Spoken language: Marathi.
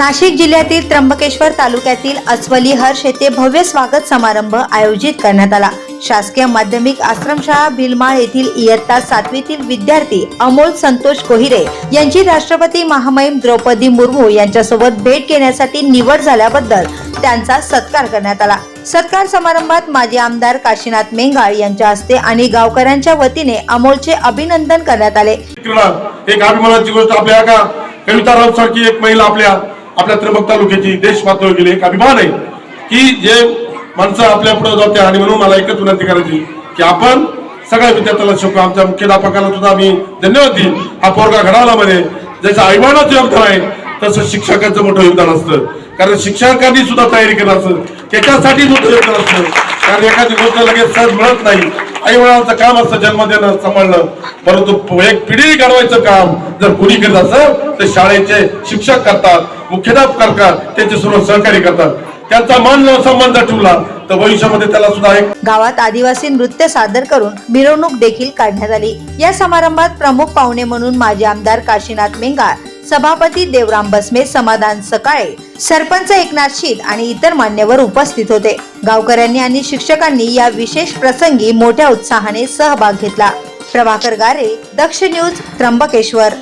नाशिक जिल्ह्यातील त्र्यंबकेश्वर तालुक्यातील अस्वली हर्ष येथे भव्य स्वागत समारंभ आयोजित करण्यात आला. शासकीय माध्यमिक आश्रमशाळा भिलमाळ येथील इयत्ता सातवीतील विद्यार्थी अमोल संतोष कोहिरे यांची राष्ट्रपती महामहिम द्रौपदी मुर्मू यांच्यासोबत भेट घेण्यासाठी निवड झाल्याबद्दल त्यांचा सत्कार करण्यात आला. सत्कार समारंभात माजी आमदार काशीनाथ मेंगाळ यांच्या हस्ते आणि गावकऱ्यांच्या वतीने अमोलचे अभिनंदन करण्यात आले. एक अभिमानाची गोष्ट आपल्या का? कविता राव सारखी एक महिला आपल्या. आपल्या त्र्यंबक तालुक्याची देश पातळीवर गेली. एक अभिमान आहे की जे माणसं आपल्या पुढे जाते आणि म्हणून मला एकच विनंती करायची की आपण सगळ्या विद्यार्थ्याला शिकू आमच्या मुख्याध्यापकाला सुद्धा आम्ही धन्यवाद देईल हा पोरगा घडवला मध्ये जसं आईबानाचं योगदान आहे तसं शिक्षकाचं मोठं योगदान असतं. कारण शिक्षकांनी सुद्धा तयारी केलं असतं. त्याच्यासाठी मोठं योगदान असतं. कारण एखादी गोष्ट लगेच सहज मिळत नाही. आई वडिलांचं काम असतं जन्म देणं सांभाळणं. परंतु एक पिढी घडवायचं काम जर कुणी करत असेल तर शाळेचे शिक्षक करतात मुख्याध्यापक करतात त्यांचे सर्व सहकारी करतात. त्यांचा मान सन्मान जर ठेवला तर भविष्यामध्ये त्याला सुद्धा एक गावात आदिवासी नृत्य सादर करून मिरवणूक देखील काढण्यात आली. या समारंभात प्रमुख पाहुणे म्हणून माजी आमदार काशीनाथ मेंगार सभापती देवराम बसमे समाधान सकाळे सरपंच एकनाथ शीत आणि इतर मान्यवर उपस्थित होते. गावकऱ्यांनी आणि शिक्षकांनी या विशेष प्रसंगी मोठ्या उत्साहाने सहभाग घेतला. प्रभाकर गारे दक्ष न्यूज त्र्यंबकेश्वर.